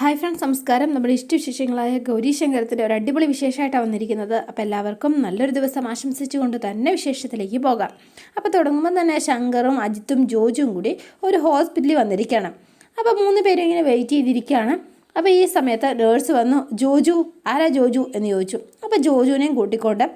Hi friends നമസ്കാരം. നമ്മുടെ ഇഷ്ടവിശേഷങ്ങളായ ഗൗരി ശങ്കരത്തിന്റെ ഒരു അടിപൊളി വിശേഷമായിട്ടാണ് വന്നിരിക്കുന്നത്. അപ്പോൾ എല്ലാവർക്കും നല്ലൊരു ദിവസം ആശംസിച്ചുകൊണ്ട് തന്നെ വിശേഷത്തിലേക്ക് പോകാം. അപ്പോൾ തുടങ്ങുമ്പോൾ തന്നെ ശങ്കറും അജിത്തും ജോജും കൂടി ഒരു ഹോസ്പിറ്റലിൽ വന്നിരിക്കുകയാണ്. അപ്പോൾ മൂന്ന് പേരും ഇങ്ങനെ വെയിറ്റ് ചെയ്തിരിക്കുകയാണ്. അപ്പോൾ ഈ സമയത്ത് നേഴ്സ് വന്നു ജോജു ആരാ ജോജു? എന്ന് ചോദിച്ചു. അപ്പോൾ ജോജുവിനെയും കൂട്ടിക്കൊണ്ട്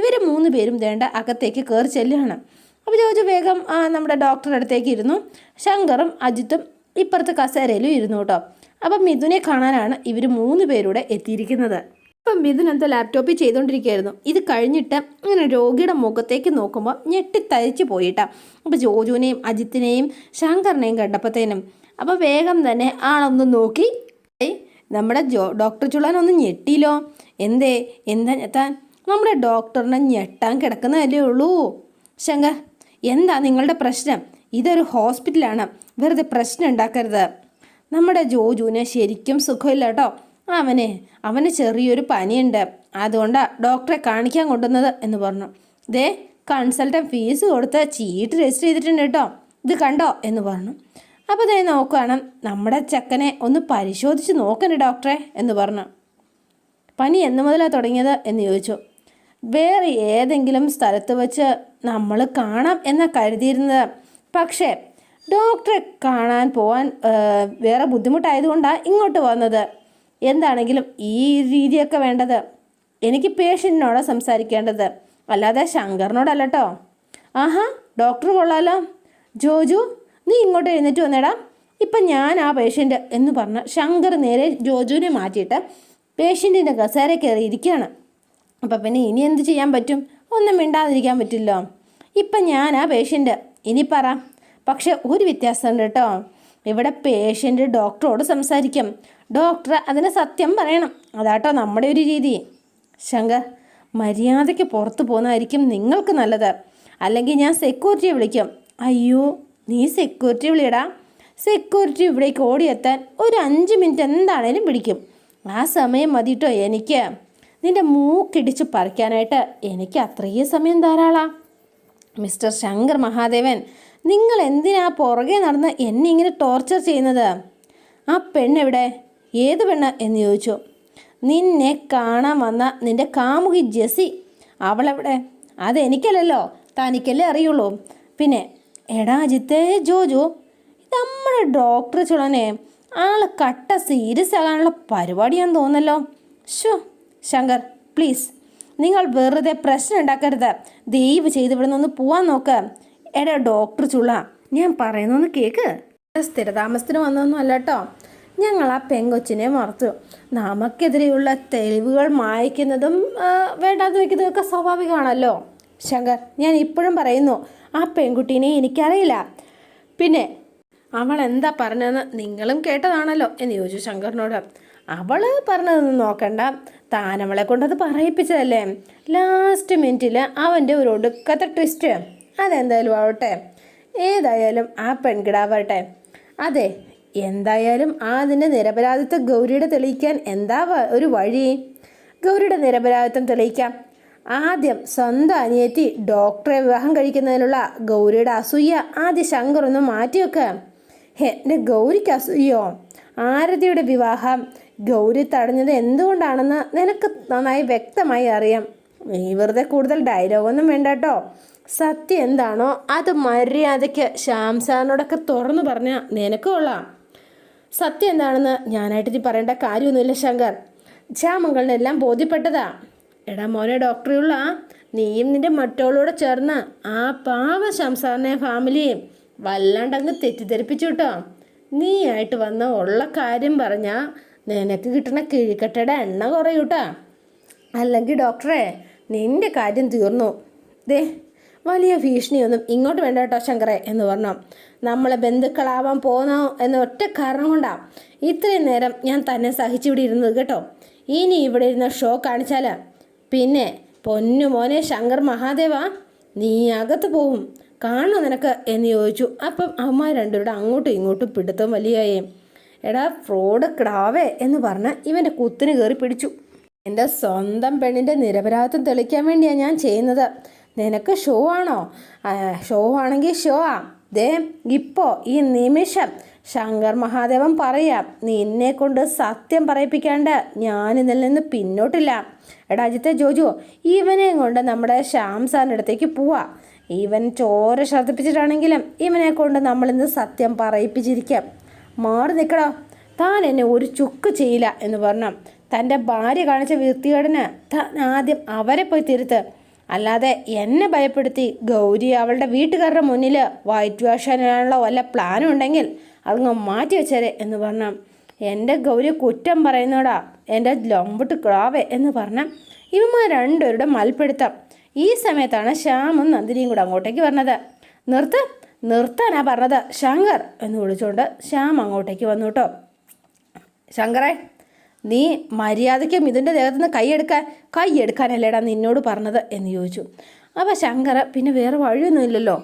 ഇവർ മൂന്ന് പേരും വേണ്ട അകത്തേക്ക് കയറി ചെല്ലുകയാണ്. അപ്പോൾ ജോജു വേഗം നമ്മുടെ ഡോക്ടറുടെ അടുത്തേക്ക് ഇരുന്നു. ശങ്കറും അജിത്തും ഇപ്പുറത്തെ കസേരയിലും ഇരുന്നു കേട്ടോ. അപ്പം മിഥുനെ കാണാനാണ് ഇവർ മൂന്ന് പേരൂടെ എത്തിയിരിക്കുന്നത്. അപ്പം മിഥുൻ എന്താ ലാപ്ടോപ്പിൽ ചെയ്തുകൊണ്ടിരിക്കുകയായിരുന്നു ഇത് കഴിഞ്ഞിട്ട് ഇങ്ങനെ രോഗിയുടെ മുഖത്തേക്ക് നോക്കുമ്പോൾ ഞെട്ടിത്തരിച്ച് പോയിട്ടാ. അപ്പോൾ ജോജുവിനെയും അജിത്തിനെയും ശങ്കറിനെയും കണ്ടപ്പോഴത്തേനും അപ്പോൾ വേഗം തന്നെ ആളൊന്ന് നോക്കി. നമ്മുടെ ജോ ഡോക്ടർ ചുള്ളൻ ഒന്ന് ഞെട്ടിയില്ലോ. എന്തേ എന്താ ഞെത്താൻ നമ്മുടെ ഡോക്ടറിനെ ഞെട്ടാൻ കിടക്കുന്നതല്ലേ ഉള്ളൂ. ശങ്കർ എന്താ നിങ്ങളുടെ പ്രശ്നം? ഇതൊരു ഹോസ്പിറ്റലാണ് വെറുതെ പ്രശ്നം ഉണ്ടാക്കരുത്. നമ്മുടെ ജോജുവിന് ശരിക്കും സുഖമില്ല കേട്ടോ. അവനെ അവന് ചെറിയൊരു പനിയുണ്ട്. അതുകൊണ്ടാണ് ഡോക്ടറെ കാണിക്കാൻ കൊണ്ടുവന്നത് എന്ന് പറഞ്ഞു. ദേ കൺസൾട്ടൻ ഫീസ് കൊടുത്ത് ചീട്ട് രജിസ്റ്റർ ചെയ്തിട്ടുണ്ട് കേട്ടോ. ഇത് കണ്ടോ എന്ന് പറഞ്ഞു. അപ്പോൾ ദേ നോക്കുകയാണ് നമ്മുടെ ചെക്കനെ ഒന്ന് പരിശോധിച്ച് നോക്കണേ ഡോക്ടറെ എന്ന് പറഞ്ഞു. പനി എന്ന് മുതലാണ് തുടങ്ങിയത് എന്ന് ചോദിച്ചു. വേറെ ഏതെങ്കിലും സ്ഥലത്ത് വെച്ച് നമ്മൾ കാണാം എന്ന് കരുതിയിരുന്നത്. പക്ഷേ ഡോക്ടറെ കാണാൻ പോവാൻ വേറെ ബുദ്ധിമുട്ടായതുകൊണ്ടാണ് ഇങ്ങോട്ട് വന്നത്. എന്താണെങ്കിലും ഈ രീതിയൊക്കെ വേണ്ടത്. എനിക്ക് പേഷ്യന്റിനോട് സംസാരിക്കേണ്ടത്. അല്ലാതെ ശങ്കറിനോടല്ല കേട്ടോ ആഹാ ഡോക്ടർ കൊള്ളാലോ. ജോജു നീ ഇങ്ങോട്ട് എഴുന്നേറ്റ് വന്നേടാ. ഇപ്പം ഞാൻ ആ പേഷ്യന്റ് എന്ന് പറഞ്ഞ് ശങ്കർ നേരെ ജോജുവിനെ മാറ്റിയിട്ട് പേഷ്യന്റിന്റെ കസേര കയറി ഇരിക്കുകയാണ്. അപ്പം പിന്നെ ഇനി എന്ത് ചെയ്യാൻ പറ്റും? ഒന്നും മിണ്ടാതിരിക്കാൻ പറ്റില്ലോ. ഇപ്പം ഞാൻ ആ പേഷ്യന്റ് ഇനി പറ. പക്ഷെ ഒരു വ്യത്യാസമുണ്ട് കേട്ടോ. ഇവിടെ പേഷ്യന്റ് ഡോക്ടറോട് സംസാരിക്കും. ഡോക്ടർ അതിന് സത്യം പറയണം. അതാട്ടോ നമ്മുടെ ഒരു രീതി. ശങ്കർ മര്യാദയ്ക്ക് പുറത്തു പോകുന്നതായിരിക്കും നിങ്ങൾക്ക് നല്ലത്. അല്ലെങ്കിൽ ഞാൻ സെക്യൂരിറ്റിയെ വിളിക്കും. അയ്യോ നീ സെക്യൂരിറ്റി വിളിയടാ. സെക്യൂരിറ്റി ഇവിടേക്ക് ഓടിയെത്താൻ ഒരു അഞ്ച് മിനിറ്റ് എന്താണേലും പിടിക്കും ആ സമയം മതിട്ടോ എനിക്ക്. നിന്റെ മൂക്കിടിച്ച് പറിക്കാനായിട്ട് എനിക്ക് അത്രയും സമയം ധാരാളാ. മിസ്റ്റർ ശങ്കർ മഹാദേവൻ നിങ്ങൾ എന്തിനാ പുറകെ നടന്ന് എന്നെ ഇങ്ങനെ ടോർച്ചർ ചെയ്യുന്നത്? ആ പെണ്ണെവിടെ? ഏത് പെണ്ണ് എന്ന് ചോദിച്ചു. നിന്നെ കാണാൻ വന്ന നിന്റെ കാമുകി ജെസി അവളെവിടെ? അതെനിക്കല്ലല്ലോ. തനിക്കല്ലേ അറിയുള്ളൂ. പിന്നെ എടാ ജിത്തേ ജോജു നമ്മുടെ ഡോക്ടർ ചുളനെ ആളെ കട്ട സീരിയസ് ആകാനുള്ള പരിപാടിയാന്ന് തോന്നല്ലോ ഷോ ശങ്കർ പ്ലീസ് നിങ്ങൾ വെറുതെ പ്രശ്നം ഉണ്ടാക്കരുത്. ദയവ് ചെയ്ത് ഇവിടെ നിന്ന് പോവാൻ നോക്ക്. എടാ ഡോക്ടർ ചുള ഞാൻ പറയുന്നൊന്ന് കേക്ക്. സ്ഥിരതാമസത്തിന് വന്നൊന്നും അല്ല കേട്ടോ ഞങ്ങൾ ആ പെങ്കൊച്ചിനെ മറച്ചു നമുക്കെതിരെയുള്ള തെളിവുകൾ മായ്ക്കുന്നതും വേണ്ടാന്ന് വയ്ക്കുന്നതൊക്കെ സ്വാഭാവികമാണല്ലോ. ശങ്കർ ഞാൻ ഇപ്പോഴും പറയുന്നു ആ പെൺകുട്ടീനെ എനിക്കറിയില്ല. പിന്നെ അവൾ എന്താ പറഞ്ഞതെന്ന് നിങ്ങളും കേട്ടതാണല്ലോ എന്ന് ചോദിച്ചു ശങ്കറിനോട്. അവൾ പറഞ്ഞതൊന്നും നോക്കണ്ട. താൻ അവളെ കൊണ്ടത് പറയിപ്പിച്ചതല്ലേ. ലാസ്റ്റ് മിനിറ്റിൽ അവന്റെ ഒരു ഒടുക്കത്തെ ട്വിസ്റ്റ് അതെന്തായാലും ആവട്ടെ. ഏതായാലും ആ പെൺകിടാവട്ടെ. അതെ എന്തായാലും ആ അതിന്റെ നിരപരാധിത്വം ഗൗരിയുടെ തെളിയിക്കാൻ എന്താ ഒരു വഴി? ഗൗരിയുടെ നിരപരാധിത്വം തെളിയിക്കാം. ആദ്യം സ്വന്തം അനിയത്തി ഡോക്ടറെ വിവാഹം കഴിക്കുന്നതിനുള്ള ഗൗരിയുടെ അസൂയ ആദ്യം ശങ്കർ ഒന്ന് മാറ്റിവെക്കുക എന്റെ ഗൗരിക്ക് അസൂയോ? ആരതിയുടെ വിവാഹം ഗൗരി തടഞ്ഞത് എന്തുകൊണ്ടാണെന്ന് നിനക്ക് നന്നായി വ്യക്തമായി അറിയാം. നീ വെറുതെ കൂടുതൽ ഡയലോഗൊന്നും വേണ്ട കേട്ടോ സത്യം എന്താണോ അത് മര്യാദയ്ക്ക് ശ്യാം സാറിനോടൊക്കെ തുറന്നു പറഞ്ഞാൽ നിനക്ക് കൊള്ളാം. സത്യം എന്താണെന്ന് ഞാനായിട്ട് ഇനി പറയേണ്ട കാര്യമൊന്നുമില്ല ശങ്കർ. ശ്യാമങ്ങളിനെല്ലാം ബോധ്യപ്പെട്ടതാ. എടാ മോനെ ഡോക്ടറെയുള്ള നീയും നിന്റെ മറ്റോളൂടെ ചേർന്ന് ആ പാവ ശംസാറിനെ ഫാമിലിയും വല്ലാണ്ടങ്ങ് തെറ്റിദ്ധരിപ്പിച്ചു കേട്ടോ. നീ ആയിട്ട് വന്ന ഉള്ള കാര്യം പറഞ്ഞാൽ നിനക്ക് കിട്ടണ കിഴിക്കട്ടയുടെ എണ്ണ കുറയൂട്ടാ. അല്ലെങ്കിൽ ഡോക്ടറെ നിന്റെ കാര്യം തീർന്നു. ദേ വലിയ ഭീഷണിയൊന്നും ഇങ്ങോട്ട് വേണ്ട കേട്ടോ ശങ്കറെ എന്ന് പറഞ്ഞു. നമ്മളെ ബന്ധുക്കളാവാൻ പോന്നോ എന്ന ഒറ്റ കാരണം കൊണ്ടാണ് ഇത്രയും നേരം ഞാൻ തന്നെ സഹിച്ചിവിടെ ഇരുന്നത് കേട്ടോ. ഇനി ഇവിടെ ഇരുന്ന ഷോ കാണിച്ചാൽ പിന്നെ പൊന്നു മോനെ ശങ്കർ മഹാദേവ നീ അകത്ത് പോവും. കാണോ നിനക്ക് എന്ന് ചോദിച്ചു. അപ്പം അവന്മാർ രണ്ടുപേരുടെ അങ്ങോട്ടും ഇങ്ങോട്ടും പിടുത്തം വലിയായേ. എടാ ഫ്രോഡ് കിടാവേ എന്ന് പറഞ്ഞ് ഇവന്റെ കുത്തിന് കയറി പിടിച്ചു. എന്റെ സ്വന്തം പെണ്ണിന്റെ നിരപരാധിത്വം തെളിക്കാൻ വേണ്ടിയാണ് ഞാൻ ചെയ്യുന്നത്. നിനക്ക് ഷോ ആണോ? ഷോ ആണെങ്കിൽ ഷോ ആ. ദേ ഇപ്പോൾ ഈ നിമിഷം ശങ്കർ മഹാദേവൻ പറയാം നിന്നെ കൊണ്ട് സത്യം പറയിപ്പിക്കാണ്ട് ഞാൻ ഇതിൽ നിന്ന് പിന്നോട്ടില്ല. എടാ അജിത്തെ ജോജു ഇവനെയും കൊണ്ട് നമ്മുടെ ശ്യാം സാറിന്റെ അടുത്തേക്ക് പോവാം. ഇവൻ ചോര ശ്രദ്ധിപ്പിച്ചിട്ടാണെങ്കിലും ഇവനെ കൊണ്ട് നമ്മളിന്ന് സത്യം പറയിപ്പിച്ചിരിക്കാം. മാറി നിൽക്കടോ താൻ എന്നെ ഒരു ചുക്ക് ചെയ്യില്ല എന്ന് പറഞ്ഞു തന്റെ ഭാര്യ കാണിച്ച വൃത്തികേടിന് താൻ ആദ്യം അവരെ പോയി തിരുത്ത് അല്ലാതെ എന്നെ ഭയപ്പെടുത്തി ഗൗരി അവളുടെ വീട്ടുകാരുടെ മുന്നിൽ വൈറ്റ് വാഷാനുള്ള വല്ല പ്ലാനും ഉണ്ടെങ്കിൽ അതങ്ങ് മാറ്റി വെച്ചേരെ എന്ന് പറഞ്ഞ എന്റെ ഗൗരി കുറ്റം പറയുന്നോടാ എന്റെ ലൊമ്പട്ട് ക്ലാവേ എന്ന് പറഞ്ഞ ഇവന്മാർ രണ്ടുപേരുടെ മൽപ്പിടുത്തം. ഈ സമയത്താണ് ശ്യാമും നന്ദിനിയും കൂടെ അങ്ങോട്ടേക്ക് പറഞ്ഞത് നിർത്ത് നിർത്താനാ പറഞ്ഞത് ശങ്കർ എന്ന് വിളിച്ചുകൊണ്ട് ശ്യാം അങ്ങോട്ടേക്ക് വന്നു കേട്ടോ. ശങ്കറേ നീ മര്യാദയ്ക്ക് മിഥുന്റെ ദേഹത്ത് നിന്ന് കൈയെടുക്കാൻ കൈയെടുക്കാനല്ലേടാ നിന്നോട് പറഞ്ഞത് എന്ന് ചോദിച്ചു. അപ്പോൾ ശങ്കർ പിന്നെ വേറെ വഴിയൊന്നുമില്ലല്ലോ.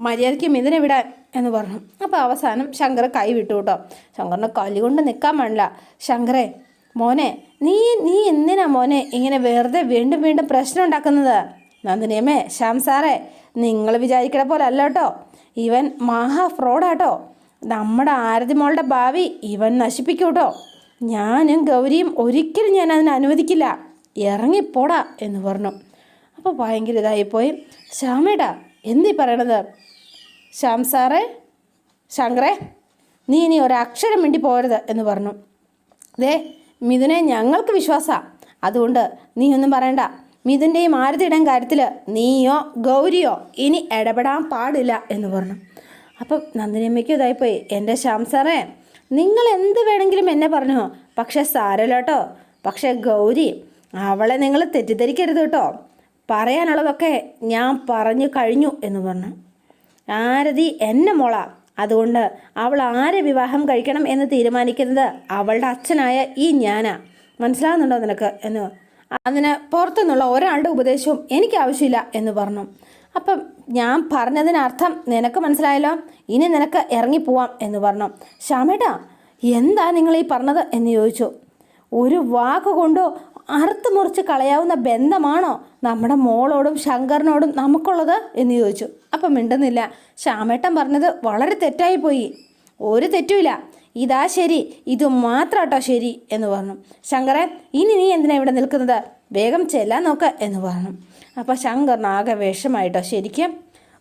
മര്യാദയ്ക്ക് മിഥുനെ വിടാൻ എന്ന് പറഞ്ഞു. അപ്പോൾ അവസാനം ശങ്കർ കൈ വിട്ടു കേട്ടോ ശങ്കറിനെ കലി കൊണ്ട് നിൽക്കാൻ പാടില്ല. ശങ്കറെ മോനെ നീ നീ എന്തിനാ മോനെ ഇങ്ങനെ വെറുതെ വീണ്ടും വീണ്ടും പ്രശ്നം ഉണ്ടാക്കുന്നത്? നന്ദിനിയമ്മേ ശ്യാം സാറേ നിങ്ങൾ വിചാരിക്കണ പോലെ അല്ല കേട്ടോ. ഇവൻ മഹാ ഫ്രോഡാട്ടോ. നമ്മുടെ ആരതി മോളുടെ ഭാവി ഇവൻ നശിപ്പിക്കൂട്ടോ. ഞാനും ഗൗരിയും ഒരിക്കലും ഞാൻ അതിനെ അനുവദിക്കില്ല. ഇറങ്ങിപ്പോടാ എന്ന് പറഞ്ഞു. അപ്പോൾ ഭയങ്കര ഇതായിപ്പോയി. ശ്യാമേടാ എന്തീ പറയണത്? ശ്യാം സാറേ ശങ്കറേ നീ ഇനി ഒരക്ഷരം വേണ്ടി പോരുത് എന്ന് പറഞ്ഞു. ദേ മിഥുനെ ഞങ്ങൾക്ക് വിശ്വാസമാണ് അതുകൊണ്ട് നീ ഒന്നും പറയണ്ട. മിഥുന്റെയും ആരതിയുടെയും കാര്യത്തിൽ നീയോ ഗൗരിയോ ഇനി ഇടപെടാൻ പാടില്ല എന്ന് പറഞ്ഞു. അപ്പം നന്ദിനിയമ്മയ്ക്കും ഇതായിപ്പോയി. എന്റെ ശ്യാം സാറേ നിങ്ങൾ എന്ത് വേണമെങ്കിലും എന്നെ പറഞ്ഞു. പക്ഷെ സാരല്ലോട്ടോ. പക്ഷെ ഗൗരി അവളെ നിങ്ങൾ തെറ്റിദ്ധരിക്കരുത് കേട്ടോ. പറയാനുള്ളതൊക്കെ ഞാൻ പറഞ്ഞു കഴിഞ്ഞു എന്ന് പറഞ്ഞു. ആരതി എന്നെ മോള. അതുകൊണ്ട് അവൾ ആരെ വിവാഹം കഴിക്കണം എന്ന് തീരുമാനിക്കുന്നത് അവളുടെ അച്ഛനായ ഈ ഞാനാ. മനസ്സിലാകുന്നുണ്ടോ നിനക്ക്? എന്ന്. അതിന് പുറത്തുനിന്നുള്ള ഒരാളുടെ ഉപദേശവും എനിക്ക് ആവശ്യമില്ല എന്ന് പറഞ്ഞു. അപ്പം ഞാൻ പറഞ്ഞതിനർത്ഥം നിനക്ക് മനസ്സിലായല്ലോ? ഇനി നിനക്ക് ഇറങ്ങിപ്പോവാം എന്ന് പറഞ്ഞു. ശ്യാമേട്ടാ എന്താ നിങ്ങൾ ഈ പറഞ്ഞത് എന്ന് ചോദിച്ചു. ഒരു വാക്ക് കൊണ്ടോ അറുത്ത് മുറിച്ച് കളയാവുന്ന ബന്ധമാണോ നമ്മുടെ മോളോടും ശങ്കറിനോടും നമുക്കുള്ളത് എന്ന് ചോദിച്ചു. അപ്പം മിണ്ടുന്നില്ല. ശ്യാമേട്ടൻ പറഞ്ഞത് വളരെ തെറ്റായി പോയി ഒരു തെറ്റുമില്ല. ഇതാ ശരി ഇത് മാത്രാട്ടോ ശരി എന്ന് പറഞ്ഞു. ശങ്കരൻ ഇനി നീ എന്തിനാ ഇവിടെ നിൽക്കുന്നത്? വേഗം ചെല്ലാൻ നോക്ക എന്ന് പറഞ്ഞു. അപ്പോൾ ശങ്കറിന് ആകെ വിഷമായിട്ടോ ശരിക്കും.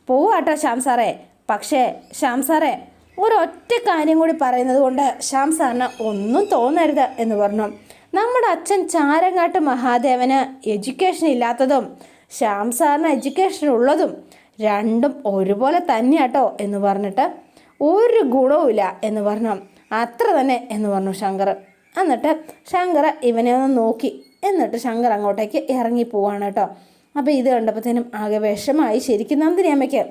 പോവാട്ടോ ശ്യാം സാറേ. പക്ഷേ ശ്യാം സാറേ ഒരൊറ്റ കാര്യം കൂടി പറയുന്നത് കൊണ്ട് ശ്യാം സാറിന് ഒന്നും തോന്നരുത് എന്ന് പറഞ്ഞു. നമ്മുടെ അച്ഛൻ ചാരങ്ങാട്ട് മഹാദേവന് എഡ്യൂക്കേഷൻ ഇല്ലാത്തതും ശ്യാം സാറിന് എഡ്യൂക്കേഷൻ ഉള്ളതും രണ്ടും ഒരുപോലെ തന്നെയാട്ടോ എന്ന് പറഞ്ഞിട്ട് ഒരു ഗുണവുമില്ല എന്ന് പറഞ്ഞു. അത്ര തന്നെ എന്ന് പറഞ്ഞു ശങ്കർ. എന്നിട്ട് ശങ്കർ ഇവനെ ഒന്ന് നോക്കി. എന്നിട്ട് ശങ്കർ അങ്ങോട്ടേക്ക് ഇറങ്ങി പോവാണ് കേട്ടോ. അപ്പോൾ ഇത് കണ്ടപ്പോഴത്തേനും ആകെ വിഷമായി ശരിക്കും നന്ദിനി അമ്മയ്ക്ക്.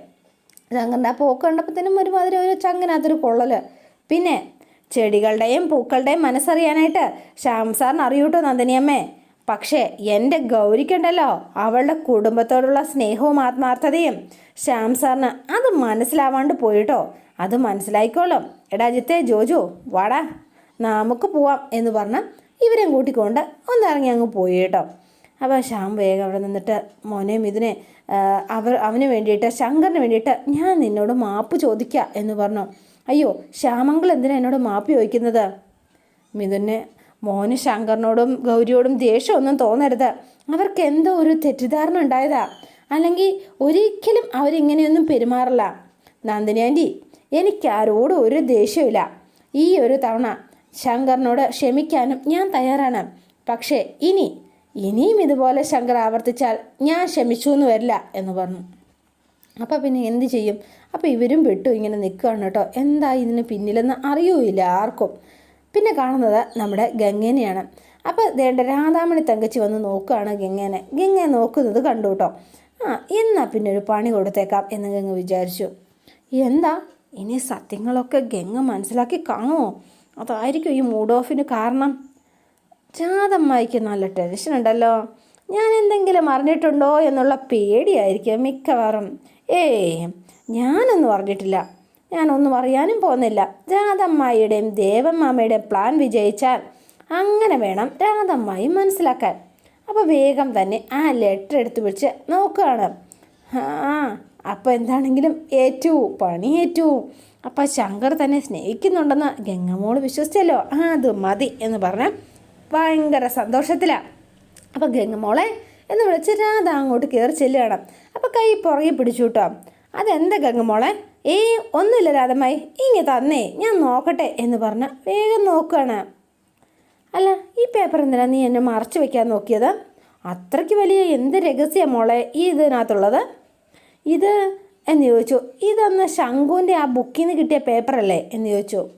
ശങ്കറിന്റെ ആ പോക്ക് കണ്ടപ്പോഴത്തേനും ഒരുമാതിരി ഒരു ചങ്ങനകത്തൊരു കൊള്ളൽ പിന്നെ ചെടികളുടെയും പൂക്കളുടെയും മനസ്സറിയാനായിട്ട് ശ്യാം സാറിന് അറിയൂട്ടോ നന്ദിനിയമ്മേ പക്ഷേ എന്റെ ഗൗരിക്കുണ്ടല്ലോ. അവളുടെ കുടുംബത്തോടുള്ള സ്നേഹവും ആത്മാർത്ഥതയും ശ്യാം സാറിന് അത് മനസ്സിലാവാണ്ട് പോയിട്ടോ അത് മനസ്സിലായിക്കോളും. എടാ ജിത്തേ ജോജോ വാടാ. നമുക്ക് പോവാം എന്ന് പറഞ്ഞ് ഇവരെയും കൂട്ടിക്കൊണ്ട് ഒന്നിറങ്ങി അങ്ങ് പോയി കേട്ടോ. അപ്പോൾ ശ്യാം വേഗം അവിടെ നിന്നിട്ട് മോനെയും ഇതിനെ അവർ അവന് വേണ്ടിയിട്ട് ശങ്കറിന് വേണ്ടിയിട്ട് ഞാൻ നിന്നോട് മാപ്പ് ചോദിക്കുക എന്ന് പറഞ്ഞു. അയ്യോ ശ്യാമങ്കൾ എന്തിനാ എന്നോട് മാപ്പ് ചോദിക്കുന്നത്? മിഥുനെ മോന് ശങ്കറിനോടും ഗൗരിയോടും ദേഷ്യമൊന്നും തോന്നരുത്. അവർക്ക് എന്തോ ഒരു തെറ്റിദ്ധാരണ ഉണ്ടായതാ. അല്ലെങ്കിൽ ഒരിക്കലും അവരിങ്ങനെയൊന്നും പെരുമാറില്ല. നന്ദിനി ആന്റി എനിക്ക് ആരോടും ഒരു ദേഷ്യമില്ല ഈ ഒരു തവണ ശങ്കറിനോട് ക്ഷമിക്കാനും ഞാൻ തയ്യാറാണ്. പക്ഷേ ഇനി ഇനിയും ഇതുപോലെ ശങ്കർ ആവർത്തിച്ചാൽ ഞാൻ ക്ഷമിച്ചു എന്ന് വരില്ല എന്ന് പറഞ്ഞു. അപ്പോൾ പിന്നെ എന്ത് ചെയ്യും? അപ്പോൾ ഇവരും വിട്ടു ഇങ്ങനെ നിൽക്കുകയാണ് കേട്ടോ. എന്താ ഇതിന് പിന്നിലെന്ന് അറിയൂല ആർക്കും. പിന്നെ കാണുന്നത് നമ്മുടെ ഗംഗേനെയാണ്. അപ്പോൾ ദേണ്ട രാധാമണി തങ്കച്ചി വന്ന് നോക്കുകയാണ് ഗംഗേനെ. ഗംഗ നോക്കുന്നത് കണ്ടു കേട്ടോ. ആ എന്നാൽ പിന്നെ ഒരു പണി കൊടുത്തേക്കാം എന്ന് ഗംഗ വിചാരിച്ചു. എന്താ? ഇനി സത്യങ്ങളൊക്കെ ഗംഗ മനസ്സിലാക്കി കാണുമോ? അതായിരിക്കും ഈ മൂഡ് ഓഫിന് കാരണം ജാതമ്മായിക്ക് നല്ല ടെൻഷൻ ഉണ്ടല്ലോ. ഞാൻ എന്തെങ്കിലും അറിഞ്ഞിട്ടുണ്ടോ എന്നുള്ള പേടിയായിരിക്കും മിക്കവാറും. ഏയ് ഞാനൊന്നും അറിഞ്ഞിട്ടില്ല. ഞാനൊന്നും അറിയാനും പോകുന്നില്ല. രാധമ്മായിയുടെയും ദേവമ്മാമ്മയുടെയും പ്ലാൻ വിജയിച്ചാൽ അങ്ങനെ വേണം രാധമ്മായി മനസ്സിലാക്കാൻ. അപ്പോൾ വേഗം തന്നെ ആ ലെറ്റർ എടുത്തു പിടിച്ച് നോക്കുകയാണ്. ആ അപ്പോൾ എന്താണെങ്കിലും ഏറ്റു പണി ഏറ്റു. അപ്പം ശങ്കർ തന്നെ സ്നേഹിക്കുന്നുണ്ടെന്ന് ഗംഗമോൾ വിശ്വസിച്ചല്ലോ. ആ അത് മതി എന്ന് പറഞ്ഞ് ഭയങ്കര സന്തോഷത്തിലാണ് അപ്പം ഗംഗമോളെ എന്ന് വിളിച്ച് രാധ അങ്ങോട്ട് കയറി ചെല്ലുകയാണ്. അപ്പം കൈ പുറകെ പിടിച്ചു കേട്ടോ. അതെന്താ ഗംഗമോളെ ഏ ഒന്നുമില്ല രാധമായി ഇങ്ങ തന്നേ ഞാൻ നോക്കട്ടെ എന്ന് പറഞ്ഞ് വേഗം നോക്കുകയാണ്. അല്ല ഈ പേപ്പർ എന്തിനാ നീ എന്നെ മറച്ചു വെക്കാൻ നോക്കിയത്? അത്രയ്ക്ക് വലിയ എന്ത് രഹസ്യ മോളെ ഈ ഇതിനകത്തുള്ളത്? ഇത്? എന്ന് ചോദിച്ചു. ഇതൊന്ന് ശംഖുവിന്റെ ആ ബുക്കിൽ നിന്ന് കിട്ടിയ പേപ്പറല്ലേ? എന്ന് ചോദിച്ചു.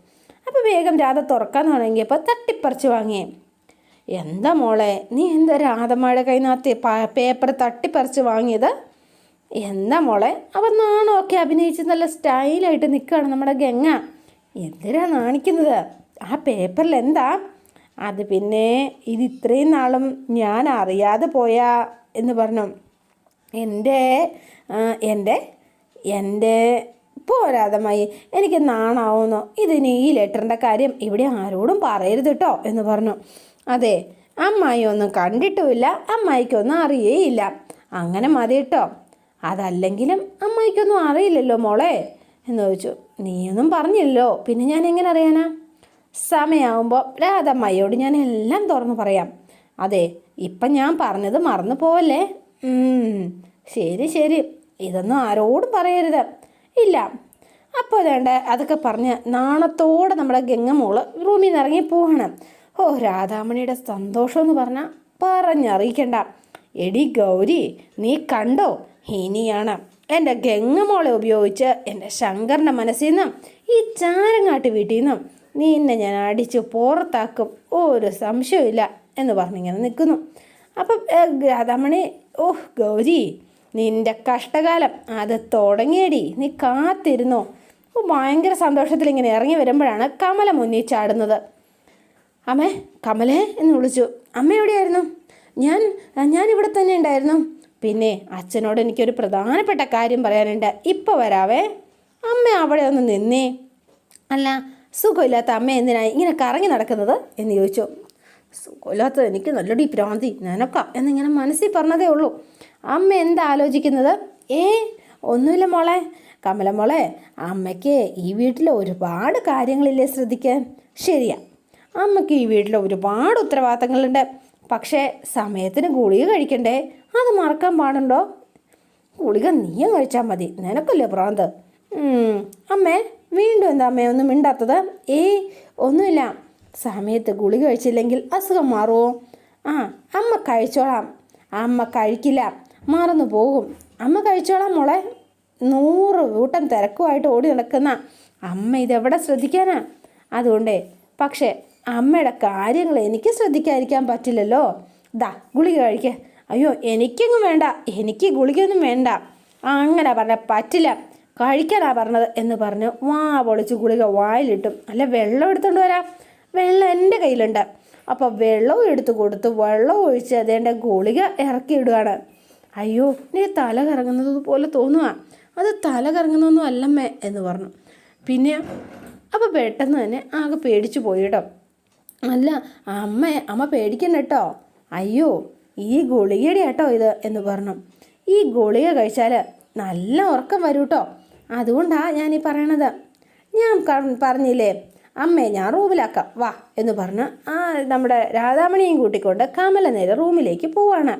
അപ്പോൾ വേഗം രാധ തുറക്കാൻ തുടങ്ങിയപ്പോൾ തട്ടിപ്പറിച്ച് വാങ്ങി. എന്താ മോളെ നീ എന്താ രാധമ്മയുടെ കയ്യിൽ കൈനകത്ത് പേപ്പർ തട്ടിപ്പറിച്ച് വാങ്ങിയത്? എന്താ മോളെ അവർ നാണമൊക്കെ അഭിനയിച്ച് നല്ല സ്റ്റൈലായിട്ട് നിൽക്കുകയാണ് നമ്മുടെ ഗംഗ. എന്തിനാ നാണിക്കുന്നത്? ആ പേപ്പറിൽ എന്താ? അത് പിന്നെ ഇത് ഇത്രയും നാളും ഞാൻ അറിയാതെ പോയാ എന്ന് പറഞ്ഞു. എന്റെ എന്റെ എന്റെ പോരാതമായി എനിക്ക് നാണാവുന്നു. ഇതിന് ഈ ലെറ്ററിന്റെ കാര്യം ഇവിടെ ആരോടും പറയരുത് കേട്ടോ എന്ന് പറഞ്ഞു. അതെ അമ്മായി ഒന്നും കണ്ടിട്ടുമില്ല അമ്മായിക്കൊന്നും അറിയേയില്ല. അങ്ങനെ മതി കേട്ടോ അതല്ലെങ്കിലും അമ്മായിക്കൊന്നും അറിയില്ലല്ലോ മോളെ എന്ന് ചോദിച്ചു. നീയൊന്നും പറഞ്ഞില്ലല്ലോ പിന്നെ ഞാൻ എങ്ങനെ അറിയാനാ? സമയമാകുമ്പോൾ രാധമ്മയോട് ഞാൻ എല്ലാം തുറന്നു പറയാം. അതെ ഇപ്പം ഞാൻ പറഞ്ഞത് മറന്നു പോവല്ലേ ശരി ശരി. ഇതൊന്നും ആരോടും പറയരുത്. ഇല്ല. അപ്പോൾ വേണ്ട അതൊക്കെ പറഞ്ഞ് നാണത്തോടെ നമ്മുടെ ഗംഗമോൾ റൂമിൽ നിന്ന് ഇറങ്ങി പോവാണ്. ഓ രാധാമണിയുടെ സന്തോഷം എന്ന് പറഞ്ഞാൽ പറഞ്ഞറിയിക്കണ്ട. എടി ഗൗരി നീ കണ്ടോ? ഇനിയാണ് എന്റെ ഗംഗമോളെ ഉപയോഗിച്ച് എന്റെ ശങ്കറിന്റെ മനസ്സിൽ നിന്നും ഈ ചാരങ്ങാട്ട് വീട്ടിൽ നിന്നും നിന്നെ ഞാൻ അടിച്ച് പുറത്താക്കും. ഒരു സംശയമില്ല എന്ന് പറഞ്ഞിങ്ങനെ നിൽക്കുന്നു. അപ്പം രാധാമണി ഓഹ് ഗൗരി നിന്റെ കഷ്ടകാലം അത് തുടങ്ങിയടി. നീ കാത്തിരുന്നോ? ഭയങ്കര സന്തോഷത്തിൽ ഇങ്ങനെ ഇറങ്ങി വരുമ്പോഴാണ് കമല മുന്നിൽ ചാടുന്നത്. അമ്മേ കമലേ എന്ന് വിളിച്ചു. അമ്മ എവിടെയായിരുന്നു? ഞാൻ ഞാൻ ഇവിടെ തന്നെ ഉണ്ടായിരുന്നു. പിന്നെ അച്ഛനോട് എനിക്കൊരു പ്രധാനപ്പെട്ട കാര്യം പറയാനുണ്ട്. ഇപ്പോൾ വരാവേ. അമ്മ അവിടെ ഒന്ന് നിന്നേ. അല്ല സുഖമില്ലാത്ത അമ്മ എന്തിനാണ് ഇങ്ങനെ കറങ്ങി നടക്കുന്നത് എന്ന് ചോദിച്ചു. സുഖമില്ലാത്തത് എനിക്ക് നല്ലൊരു ഭ്രാന്തി. ഞാനൊക്കെ എന്നിങ്ങനെ മനസ്സിൽ പറഞ്ഞതേ ഉള്ളൂ. അമ്മ എന്താ ആലോചിക്കുന്നത് ഏ ഒന്നുമില്ല മോളെ. കമല മോളെ അമ്മയ്ക്ക് ഈ വീട്ടിലെ ഒരുപാട് കാര്യങ്ങളില്ലേ ശ്രദ്ധിക്കാൻ? ശരിയാ. അമ്മയ്ക്ക് ഈ വീട്ടിലെ ഒരുപാട് ഉത്തരവാദിത്തങ്ങളുണ്ട്. പക്ഷേ സമയത്തിന് ഗുളിക കഴിക്കണ്ടേ? അത് മറക്കാൻ പാടുണ്ടോ? ഗുളിക നീയും കഴിച്ചാൽ മതി. നിനക്കല്ലേ പ്രാന്ത് അമ്മേ വീണ്ടും എന്താ അമ്മേ ഒന്നും മിണ്ടാത്തത്? ഏയ് ഒന്നുമില്ല. സമയത്ത് ഗുളിക കഴിച്ചില്ലെങ്കിൽ അസുഖം മാറുമോ ആ അമ്മ കഴിച്ചോളാം. അമ്മ കഴിക്കില്ല. മറന്നു പോകും. അമ്മ കഴിച്ചോളാം മോളെ. നൂറ് കൂട്ടം തിരക്കുമായിട്ട് ഓടി നടക്കുന്ന അമ്മ ഇതെവിടെ ശ്രദ്ധിക്കാനാ? അതുകൊണ്ടേ പക്ഷേ അമ്മയുടെ കാര്യങ്ങൾ എനിക്ക് ശ്രദ്ധിക്കാതിരിക്കാൻ പറ്റില്ലല്ലോ. ദാ ഗുളിക കഴിക്കുക അയ്യോ എനിക്കൊന്നും വേണ്ട. എനിക്ക് ഗുളികയൊന്നും വേണ്ട. അങ്ങനെ പറഞ്ഞ പറ്റില്ല. കഴിക്കാനാ പറഞ്ഞത് എന്ന് പറഞ്ഞ് വാ പൊളിച്ച് ഗുളിക വായിലിട്ടും അല്ല വെള്ളം എടുത്തുകൊണ്ട് വരാം. വെള്ളം എന്റെ കയ്യിലുണ്ട്. അപ്പോൾ വെള്ളവും എടുത്തു കൊടുത്ത് വെള്ളം ഒഴിച്ച് അതേന്റെ ഗുളിക ഇറക്കിയിടുകയാണ് അയ്യോ നീ തല കറങ്ങുന്നത് പോലെ തോന്നുക അത് തല കറങ്ങുന്നൊന്നും അല്ലമ്മേ എന്ന് പറഞ്ഞു. പിന്നെ അപ്പോൾ പെട്ടെന്ന് തന്നെ ആകെ പേടിച്ചു പോയി കേട്ടോ അല്ല അമ്മ അമ്മ പേടിക്കണ്ട കേട്ടോ അയ്യോ ഈ ഗുളികയുടെ കേട്ടോ ഇത് എന്ന് പറഞ്ഞു. ഈ ഗുളിക കഴിച്ചാൽ നല്ല ഉറക്കം വരും കേട്ടോ അതുകൊണ്ടാണ് ഞാൻ ഈ പറയണത്. ഞാൻ പറഞ്ഞില്ലേ അമ്മേ ഞാൻ റൂമിലാക്കാം. വാ എന്ന് പറഞ്ഞ് ആ നമ്മുടെ രാധാമണിയും കൂട്ടിക്കൊണ്ട് കമല നേരെ റൂമിലേക്ക് പോവാണ്.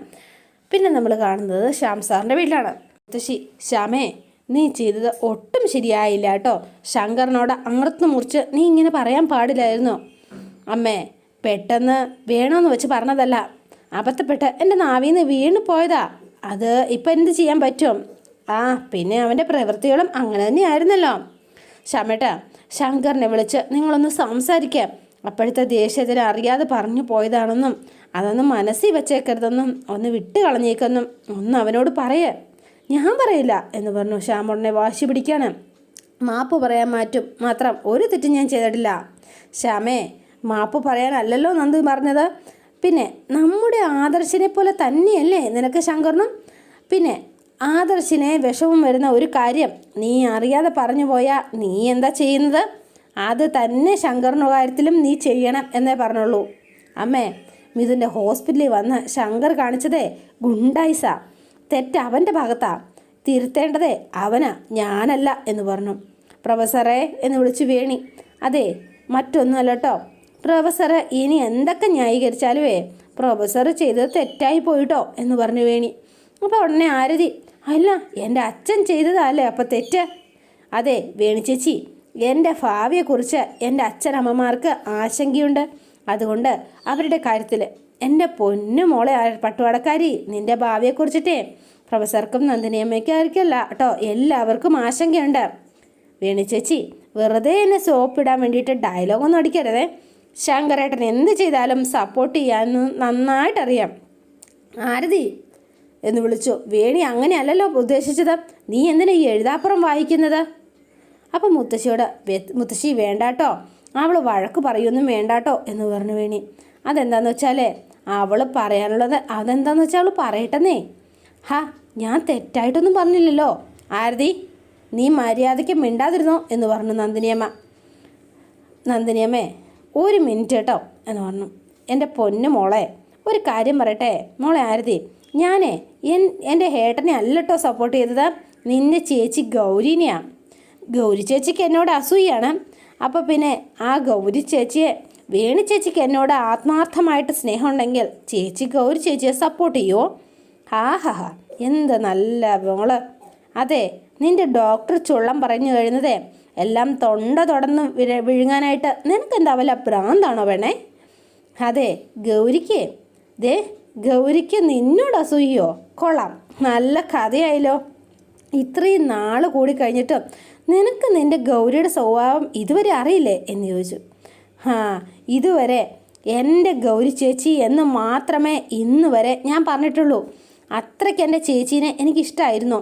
പിന്നെ നമ്മൾ കാണുന്നത് ശ്യാം സാറിന്റെ വീട്ടിലാണ്. മുത്തശ്ശി ശ്യാമേ നീ ചെയ്തത് ഒട്ടും ശരിയായില്ല കേട്ടോ. ശങ്കറിനോട് അങ്ങർത്ത് മുറിച്ച് നീ ഇങ്ങനെ പറയാൻ പാടില്ലായിരുന്നു. അമ്മേ പെട്ടെന്ന് വേണമെന്ന് വെച്ച് പറഞ്ഞതല്ല. അബദ്ധപ്പെട്ട് എന്റെ നാവിൽ നിന്ന് വീണ് പോയതാ. അത് ഇപ്പം എന്ത് ചെയ്യാൻ പറ്റും? ആ പിന്നെ അവന്റെ പ്രവൃത്തികളും അങ്ങനെ തന്നെയായിരുന്നല്ലോ. ശ്യാമേട്ട ശങ്കറിനെ വിളിച്ച് നിങ്ങളൊന്ന് സംസാരിക്കാം. അപ്പോഴത്തെ ദേഷ്യത്തിന് അറിയാതെ പറഞ്ഞു പോയതാണെന്നും അതൊന്നും മനസ്സിൽ വെച്ചേക്കരുതെന്നും ഒന്ന് വിട്ട് കളഞ്ഞേക്കെന്നും ഒന്ന് അവനോട് പറയേ. ഞാൻ പറയില്ല എന്ന് പറഞ്ഞു. ശ്യാമുടനെ വാശി പിടിക്കാണ്. മാപ്പ് പറയാൻ മാറ്റും. മാത്രം ഒരു തെറ്റും ഞാൻ ചെയ്തിട്ടില്ല. ശ്യാമേ മാപ്പ് പറയാനല്ലല്ലോ നന്ദി പറഞ്ഞത്. പിന്നെ നമ്മുടെ ആദർശിനെ പോലെ തന്നെയല്ലേ നിനക്ക് ശങ്കറിനും? പിന്നെ ആദർശിനെ വിഷമം വരുന്ന ഒരു കാര്യം നീ അറിയാതെ പറഞ്ഞു പോയാൽ നീ എന്താ ചെയ്യുന്നത്? അത് തന്നെ ശങ്കറിന്റെ കാര്യത്തിലും നീ ചെയ്യണം എന്നേ പറഞ്ഞുള്ളൂ. അമ്മേ മിഥുന്റെ ഹോസ്പിറ്റലിൽ വന്ന് ശങ്കർ കാണിച്ചതേ ഗുണ്ടായിസ. തെറ്റ് അവന്റെ ഭാഗത്താ. തിരുത്തേണ്ടതേ അവനാ ഞാനല്ല എന്ന് പറഞ്ഞു. പ്രൊഫസറെ എന്ന് വിളിച്ചു വേണി. അതെ മറ്റൊന്നുമല്ല കേട്ടോ പ്രൊഫസറ് ഇനി എന്തൊക്കെ ന്യായീകരിച്ചാലുവേ പ്രൊഫസർ ചെയ്തത് തെറ്റായി പോയിട്ടോ എന്ന് പറഞ്ഞു വേണി. അപ്പോൾ ഉടനെ ആരതി അല്ല എന്റെ അച്ഛൻ ചെയ്തതല്ലേ അപ്പോൾ തെറ്റ്? അതെ വേണി ചേച്ചി എന്റെ ഭാവിയെക്കുറിച്ച് എന്റെ അച്ഛനമ്മമാർക്ക് ആശങ്കയുണ്ട്. അതുകൊണ്ട് അവരുടെ കാര്യത്തിൽ എന്റെ പൊന്നു മോളെ പട്ടുവടക്കാരി നിന്റെ ഭാവിയെക്കുറിച്ചിട്ടേ പ്രൊഫസർക്കും നന്ദിനിയമ്മയ്ക്കും ആയിരിക്കല്ല കേട്ടോ എല്ലാവർക്കും ആശങ്കയുണ്ട്. വേണി ചേച്ചി വെറുതെ എന്നെ സോപ്പിടാൻ വേണ്ടിയിട്ട് ഡയലോഗൊന്നും അടിക്കരുതേ. ശങ്കരേട്ടൻ എന്ത് ചെയ്താലും സപ്പോർട്ട് ചെയ്യാമെന്ന് നന്നായിട്ടറിയാം. ആരതി എന്ന് വിളിച്ചു. വേണി അങ്ങനെയല്ലല്ലോ ഉദ്ദേശിച്ചത്. നീ എന്തിനാ ഈ എഴുതാപ്പുറം വായിക്കുന്നത്? അപ്പം മുത്തശ്ശിയോട് മുത്തശ്ശി മുത്തശ്ശി വേണ്ടാട്ടോ. അവൾ വഴക്ക് പറയൊന്നും വേണ്ടാട്ടോ എന്ന് പറഞ്ഞു വേണി. അതെന്താന്ന് വെച്ചാലേ അവൾ പറയാനുള്ളത് അതെന്താന്ന് വെച്ചാൽ അവൾ പറയട്ടെന്നേ. ഹാ ഞാൻ തെറ്റായിട്ടൊന്നും പറഞ്ഞില്ലല്ലോ. ആരതി നീ മര്യാദയ്ക്ക് മിണ്ടാതിരുന്നോ എന്ന് പറഞ്ഞു നന്ദിനിയമ്മ. നന്ദിനിയമ്മേ ഒരു മിനിറ്റ് കേട്ടോ എന്ന് പറഞ്ഞു. എന്റെ പൊന്നു മോളെ ഒരു കാര്യം പറയട്ടെ. മോളെ ആരതി ഞാനേ എൻ എന്റെ ഹേട്ടനെ അല്ലട്ടോ സപ്പോർട്ട് ചെയ്തത്. നിന്നെ ചേച്ചി ഗൗരിനെയാണ് ഗൗരി ചേച്ചിക്ക് എന്നോട് അസൂയാണ് അപ്പോൾ പിന്നെ ആ ഗൗരി ചേച്ചിയെ വേണി ചേച്ചിക്ക് എന്നോട് ആത്മാർത്ഥമായിട്ട് സ്നേഹമുണ്ടെങ്കിൽ ചേച്ചി ഗൗരി ചേച്ചിയെ സപ്പോർട്ട് ചെയ്യുമോ ഹാ ഹാ ഹാ എന്ത് നല്ല മോൾ. അതെ നിന്റെ ഡോക്ടർ ചുള്ളം പറഞ്ഞു കഴിഞ്ഞതേ എല്ലാം തൊണ്ട തുടർന്ന് വിഴ വിഴുങ്ങാനായിട്ട് നിനക്കെന്താ വല്ല ഭ്രാന്താണോ വേണേ? അതെ ഗൗരിക്ക് ദേ ഗൗരിക്ക് നിന്നോട് അസൂയോ കൊള്ളാം നല്ല കഥയായല്ലോ. ഇത്രയും നാൾ കൂടി കഴിഞ്ഞിട്ടും നിനക്ക് നിന്റെ ഗൗരിയുടെ സ്വഭാവം ഇതുവരെ അറിയില്ലേ എന്ന് ചോദിച്ചു. ഹാ ഇതുവരെ എന്റെ ഗൗരി ചേച്ചി എന്ന് മാത്രമേ ഇന്ന് വരെ ഞാൻ പറഞ്ഞിട്ടുള്ളൂ. അത്രയ്ക്ക് എന്റെ ചേച്ചീനെ എനിക്കിഷ്ടമായിരുന്നു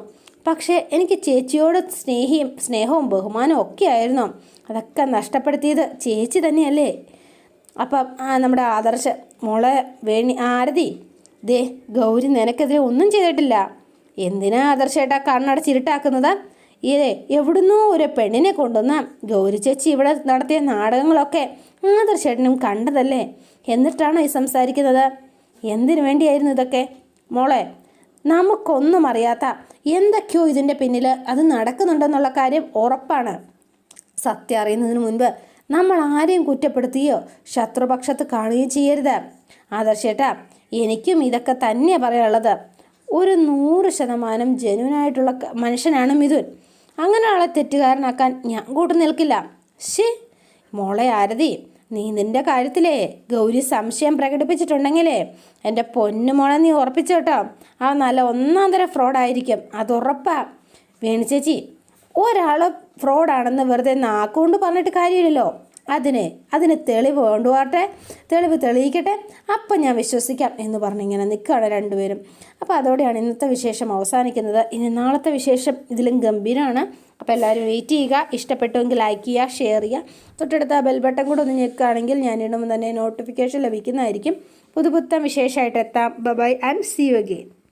പക്ഷേ എനിക്ക് ചേച്ചിയോട് സ്നേഹിയും സ്നേഹവും ബഹുമാനവും ഒക്കെ ആയിരുന്നു. അതൊക്കെ നഷ്ടപ്പെടുത്തിയത് ചേച്ചി തന്നെയല്ലേ? അപ്പം നമ്മുടെ ആദർശ മോളെ വേണി ആരതി ദേ ഗൗരി നിനക്കെതിരെ ഒന്നും ചെയ്തിട്ടില്ല. എന്തിനാ ആദർശേട്ടാ കണ്ണടച്ചിരുട്ടാക്കുന്നത്? ഇതേ എവിടുന്നോ ഒരു പെണ്ണിനെ കൊണ്ടുവന്ന ഗൗരി ചേച്ചി ഇവിടെ നടത്തിയ നാടകങ്ങളൊക്കെ ആദർശേട്ടനും കണ്ടതല്ലേ? എന്നിട്ടാണോ ഈ സംസാരിക്കുന്നത്? എന്തിനു വേണ്ടിയായിരുന്നു ഇതൊക്കെ? മോളെ നമുക്കൊന്നും അറിയാത്ത എന്തൊക്കെയോ ഇതിന്റെ പിന്നിൽ അത് നടക്കുന്നുണ്ടെന്നുള്ള കാര്യം ഉറപ്പാണ്. സത്യം അറിയുന്നതിന് മുൻപ് നമ്മൾ ആരെയും കുറ്റപ്പെടുത്തുകയോ ശത്രുപക്ഷത്ത് കാണുകയും ചെയ്യരുത്. ആദർശേട്ടാ എനിക്കും ഇതൊക്കെ തന്നെയാണ് പറയാനുള്ളത്. ഒരു നൂറ് ശതമാനം ജനുവിനായിട്ടുള്ള മനുഷ്യനാണ് മിഥുൻ. അങ്ങനെ ആളെ തെറ്റുകാരനാക്കാൻ ഞാൻ കൂട്ടു നിൽക്കില്ല. ശേ മോളെ ആരതി നീ നിന്റെ കാര്യത്തിലേ ഗൗരി സംശയം പ്രകടിപ്പിച്ചിട്ടുണ്ടെങ്കിലേ എന്റെ പൊന്നു മോളെ നീ ഉറപ്പിച്ചോട്ടോ ആ നല്ല ഒന്നാം തരം ഫ്രോഡായിരിക്കും അത് ഉറപ്പാ. വേണു ചേച്ചി ഒരാൾ ഫ്രോഡാണെന്ന് വെറുതെ നാക്കുകൊണ്ട് പറഞ്ഞിട്ട് കാര്യമില്ലല്ലോ. അതിന് അതിന് തെളിവ് കൊണ്ടുപോകട്ടെ. തെളിവ് തെളിയിക്കട്ടെ. അപ്പം ഞാൻ വിശ്വസിക്കാം എന്ന് പറഞ്ഞിങ്ങനെ നിൽക്കുകയാണ് രണ്ടുപേരും. അപ്പോൾ അതോടെയാണ് ഇന്നത്തെ വിശേഷം അവസാനിക്കുന്നത്. ഇനി നാളത്തെ വിശേഷം ഇതിലും ഗംഭീരമാണ് അപ്പോൾ എല്ലാവരും വെയിറ്റ് ചെയ്യുക. ഇഷ്ടപ്പെട്ടുവെങ്കിൽ ലൈക്ക് ചെയ്യുക ഷെയർ ചെയ്യുക. തൊട്ടടുത്ത ബെൽ ബട്ടൺ കൂടെ ഒന്ന് ഞെക്കുകയാണെങ്കിൽ ഞാൻ ഇടുമ്പോൾ തന്നെ നോട്ടിഫിക്കേഷൻ ലഭിക്കുന്നതായിരിക്കും. പുതുപുത്തം വിശേഷമായിട്ട് എത്താം. Bye and see you again